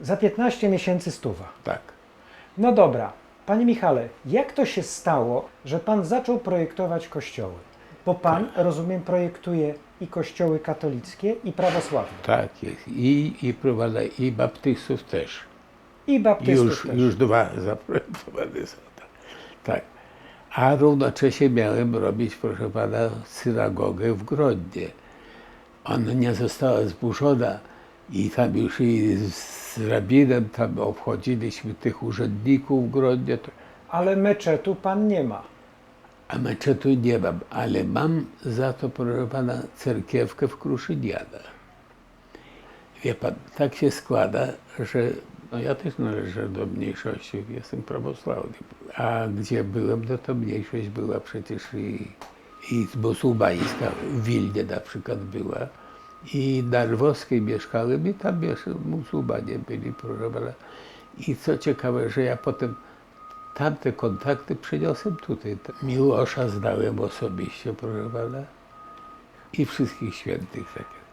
Za 15 miesięcy stuwa. Tak. No dobra. Panie Michale, jak to się stało, że Pan zaczął projektować kościoły? Bo Pan, rozumiem, projektuje i kościoły katolickie, i prawosławne. Tak jest. I, i prowadza, i baptystów też. I baptystów Już, też. już dwa zaprojektowane są. Tak. tak. A równocześnie miałem robić, proszę pana, synagogę w Grodnie. Ona nie została zburzona i tam już i z rabinem tam obchodziliśmy tych urzędników w Grodnie. Ale meczetu Pan nie ma. a meczetu nie mam, ale mam za to, proszę pana, cerkiewkę w Kruszynianach. Wie pan, tak się składa, że no ja też należę do mniejszości, jestem prawosławny. A gdzie byłem, no to mniejszość była przecież i, i muzułmańska, w Wilnie na przykład była. I na Lwowskiej mieszkałem i tam muzułmanie byli, proszę pana. I co ciekawe, że ja potem tamte kontakty przyniosłem tutaj. Miłosza znałem osobiście, proszę pana. I wszystkich świętych. Tak.